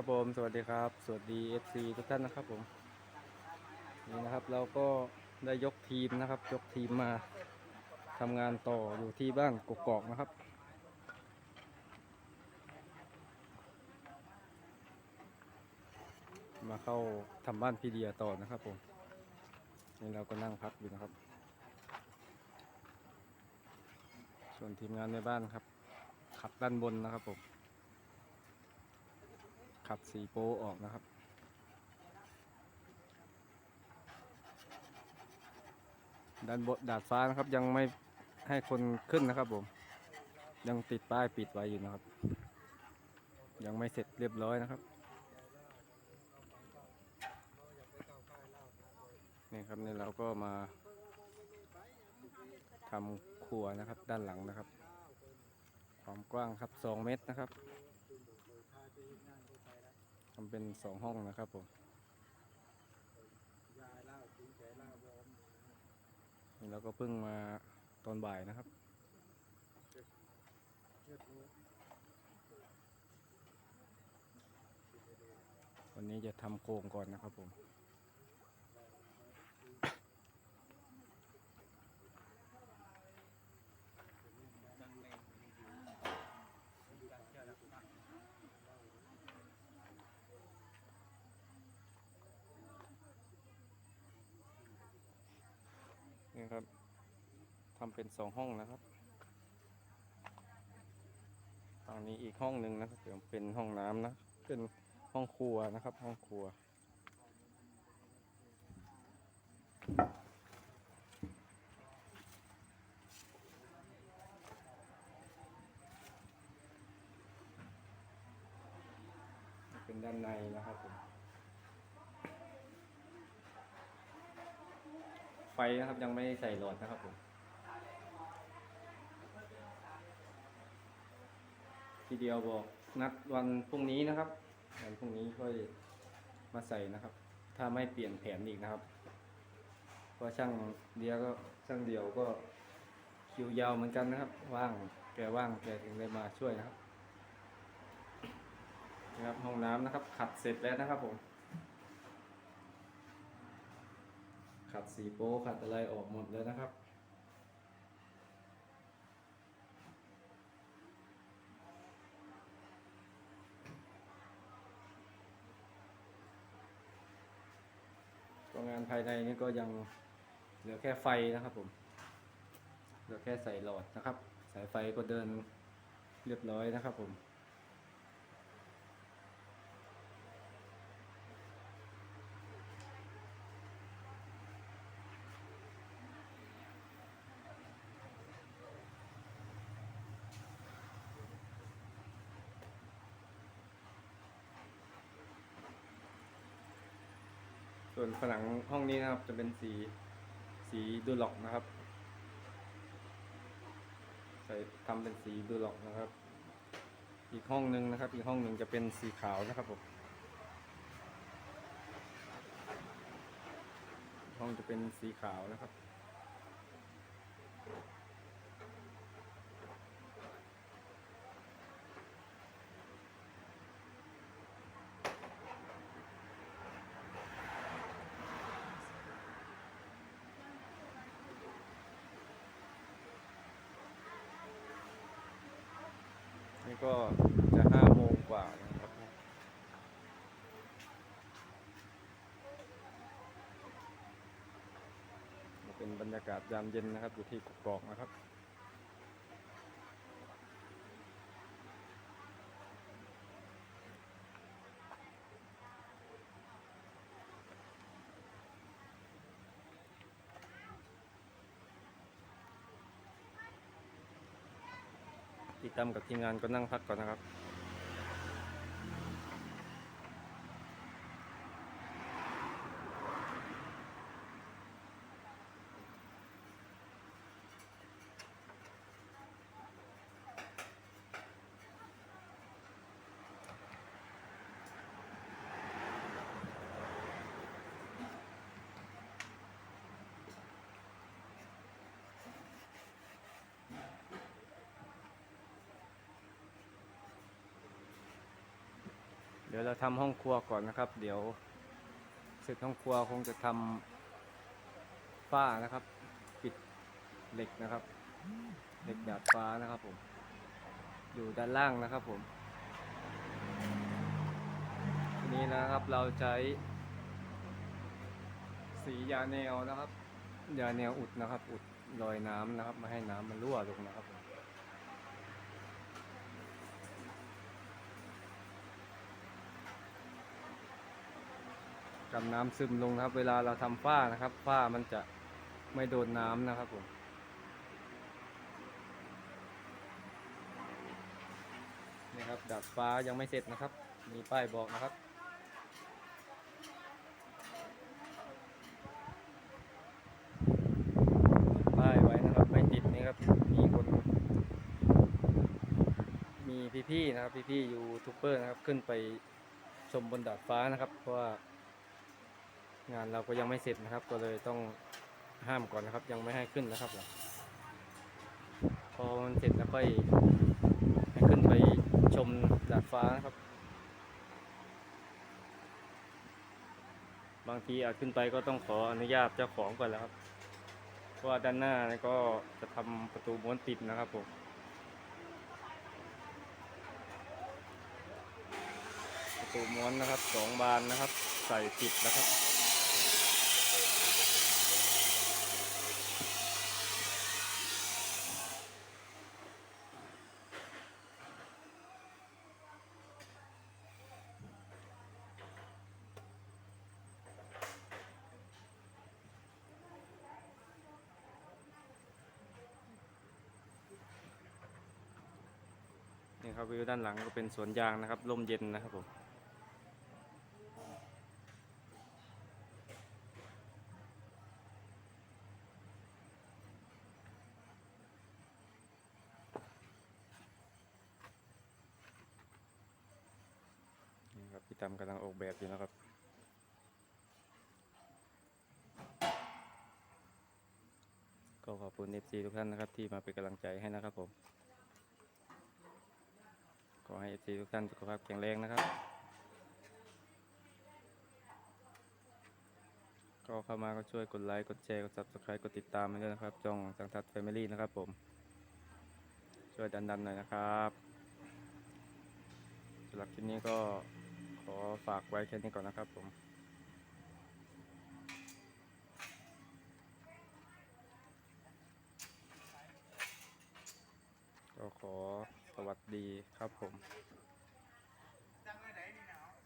ครับผมสวัสดีครับ สวัสดี FC ทุกท่านนะครับผม นี่นะครับเราก็ได้ยกทีมนะครับ ยกทีมมาทำงานต่ออยู่ที่บ้านกกอกนะครับ มาเข้าทำบ้านพีเดียต่อนะครับผม นี่เราก็นั่งพักอยู่นะครับ ส่วนทีมงานในบ้านครับขับด้านบนนะครับผม ขับสีโปออกนะครับ ด้านบนดาดฟ้านะครับยังไม่ให้คนขึ้นนะครับผม ยังติดป้ายปิดไว้อยู่นะครับ ยังไม่เสร็จเรียบร้อยนะครับนี่ครับนี่เราก็มาทำครัวนะครับด้านหลังนะครับ ความกว้างครับ 2 เมตรนะครับ ทำเป็นสองห้องนะครับผมนี่เราก็เพิ่งมาตอนบ่ายนะครับวันนี้จะทำโครงก่อนนะครับผม ครับทำเป็นสองห้องนะครับตอนนี้อีกห้องหนึ่งนะครับเดี๋ยวเป็นห้องน้ำนะ เป็นห้องครัวนะครับ ห้องครัว เป็นด้านในนะครับผม ฟนะครับยังไม่ใส่หลอดนะครับผมทีเดียวบอกนัดวันพรุ่งนี้นะครับวันพรุ่งนี้ค่อยมาใส่นะครับ ถ้าไม่เปลี่ยนแผนอีกนะครับเพราะช่างเดียวก็ช่างเดียวก็คิวยาวเหมือนกันนะครับ ว่างแกว่างแกถึงได้มาช่วยนะครับนะครับห้องน้ำนะครับ ขัดเสร็จแล้วนะครับผม ขัด สีโป๊ขัดอะไรออกหมดแล้วนะครับ ก็งานภายในนี่ก็ยังเหลือแค่ไฟนะครับผม เหลือแค่ใส่หลอดนะครับ สายไฟก็เดินเรียบร้อยนะครับผม ส่วนผนังห้องนี้นะครับ จะเป็นสีสีดูล็อกนะครับ ใส่ทำเป็นสีดูล็อกนะครับ อีกห้องหนึ่งนะครับ อีกห้องหนึ่งจะเป็นสีขาวนะครับผมห้องจะเป็นสีขาวนะครับ ก็จะห้าโมงกว่านะครับเป็นบรรยากาศยามเย็นนะครับ อยู่ที่กกอกนะครับ จำกับทีมงานก็นั่งพักก่อนนะครับ ดี๋ยวเราทำห้องครัวก่อนนะครับ เดี๋ยวเสร็จห้องครัวคงจะทำฝ้านะครับ ปิดเหล็กนะครับ เหล็กดาดฟ้านะครับผม อยู่ด้านล่างนะครับผม ทีนี้นะครับเราใช้สียาแนวนะครับ ยาแนวอุดนะครับ อุดรอยน้ำนะครับไมาให้น้ำมันรั่วลงนะครับ กันน้ำซึมลงนะครับ เวลาเราทำฝ้านะครับ ฝ้ามันจะไม่โดนน้ำนะครับผมนี่ครับดาดฟ้ายังไม่เสร็จนะครับ มีป้ายบอกนะครับป้ายไว้นะครับไม่ติดนี่ครับมีคนมีพี่ๆนะครับ พี่ๆยูทูบเบอร์นะครับขึ้นไปชมบนดาดฟ้านะครับ เพราะว่า งานเราก็ยังไม่เสร็จนะครับ ก็เลยต้องห้ามก่อนนะครับ ยังไม่ให้ขึ้นนะครับผมพอมันเสร็จแล้วค่อยให้ขึ้นไปชมดาดฟ้านะครับ บางทีอาจขึ้นไปก็ต้องขออนุญาตเจ้าของก่อนแล้วครับเพราะว่าด้านหน้าก็จะทำประตูม้วนติดนะครับผมประตูม้วนนะครับสองบานนะครับ ใส่ติดนะครับ ครับวิวด้านหลังก็เป็นสวนยางนะครับร่มเย็นนะครับผมนี่ครับพี่ตำกำลังออกแบบอยู่นะครับก็ขอบคุณ FC ทุกท่านนะครับที่มาเป็นกำลังใจให้นะครับผม ขอให้ทุกท่านสุขภาพแข็งแรงนะครับ ก็เข้ามาก็ช่วยกดไลค์ กดแชร์ กดซับสไคร b e กดติดตามให้ด้วยนะครับจองสังทัด Family นะครับผม ช่วยดันดันหน่อยนะครับสำหรับคลิปนี้ก็ขอฝากไว้แค่นี้ก่อนนะครับผม ก็ขอสวัส ดีครับผม